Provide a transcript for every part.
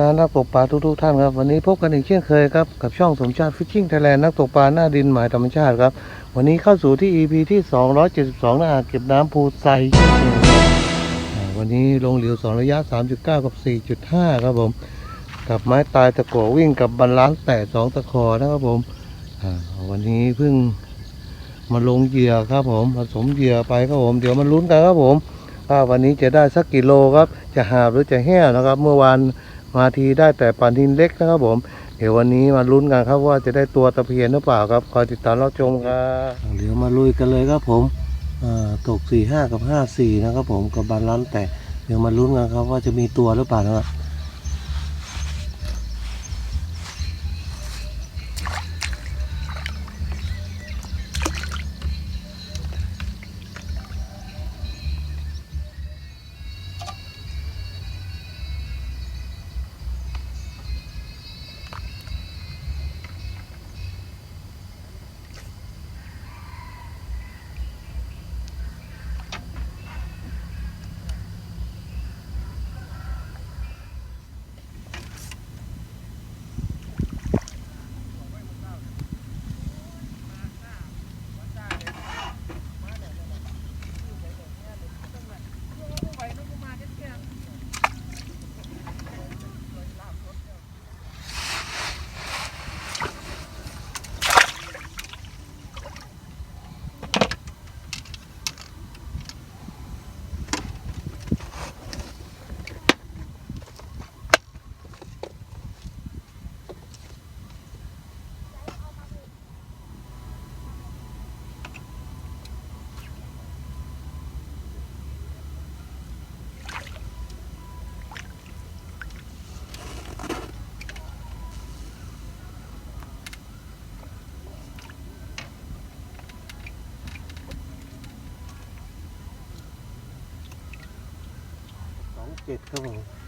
นะนักตกปลาทุกๆท่านครับ วันนี้พบกันอีกเช่นเคยครับ กับช่องสมชาติฟิชชิ่งไทยแลนด์นักตกปลาหน้าดินหมายธรรมชาติครับ วันนี้เข้าสู่ที่ EP ที่ 272หน้าอ่างเก็บน้ำภูไซวันนี้ลงเหลียว 2 ระยะ 3.9 กับ 4.5 ครับผม กับไม้ตายตะกัววิ่งกับบรรลันซ์แต่สองตะขอนะครับผมวันนี้เพิ่งมาลงเหยื่อครับผมผสมเหยื่อไปครับผมเดี๋ยวมาลุ้นกันครับผมว่าวันนี้จะได้สักกี่โลครับ จะหาบหรือจะแห้วนะครับ เมื่อวาน มาทีได้แต่ปลานินเล็กนะครับผม เดี๋ยววันนี้มาลุ้นกันครับว่าจะได้ตัวตะเพียนหรือเปล่าครับคอยติดตามรับชมครับเดี๋ยวมาลุยกันเลยครับผมตกสี่ห้ากับห้าสี่นะครับผมกับบาลานแต่เดี๋ยวมาลุ้นกันครับว่าจะมีตัวหรือเปล่านะครับ สองเจ็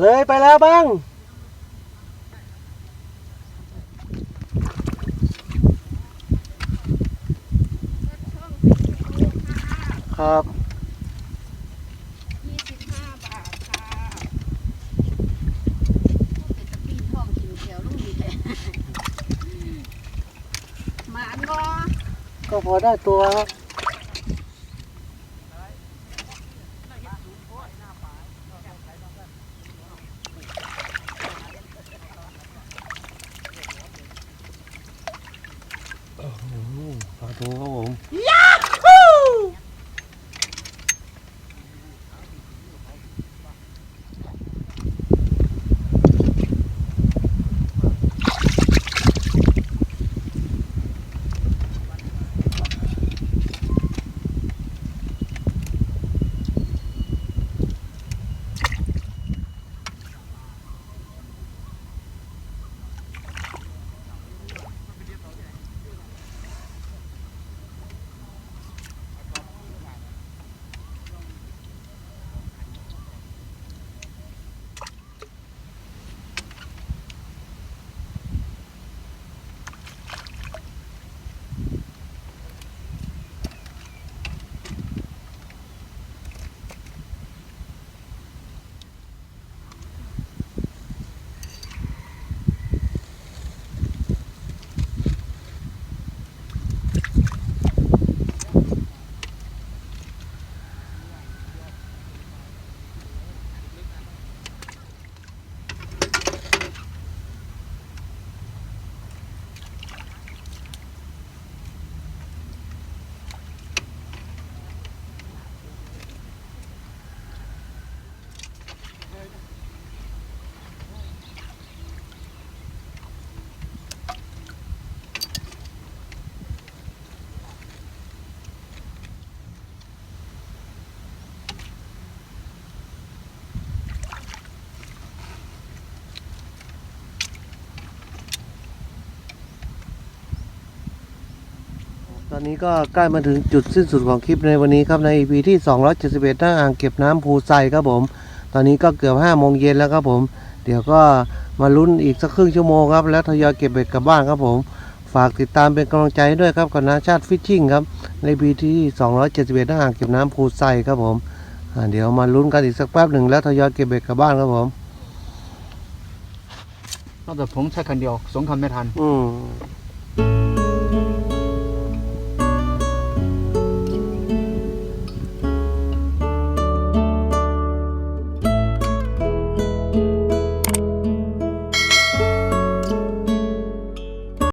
เลยไปแล้วบ้าง ครับยี่สิบห้าบาทค่ะเป็นตะปีนทองกินเขียวลูกดีแท้หมานบ่ก็พอได้ตัวครับ อนนี้ก็ใกล้มาถึงจุดสิ้นสุดของคลิปในวันนี้ครับใน EP ที่ 271หน้าอ่างเก็บน้ำภูไซครับผม ตอนนี้ก็เกือบ5โมงเย็นแล้วครับผม เดี๋ยวก็มาลุ้นอีกสักครึ่งชั่วโมงครับ แล้วทยอยเก็บเบ็ดกลับบ้านครับผม ฝากติดตามเป็นกำลังใจให้ด้วยครับกับนาชาติฟิชชิ่งครับใน EP ที่ 271หน้าอ่างเก็บน้ำภูไซครับผมอ่าเดี๋ยวมาลุ้นกันอีกสักแป๊บหนึ่งแล้วทยอยเก็บเบ็ดกลับบ้านครับผมนอกจากผมใช้คันเดียวสองคันไม่ทัน อืม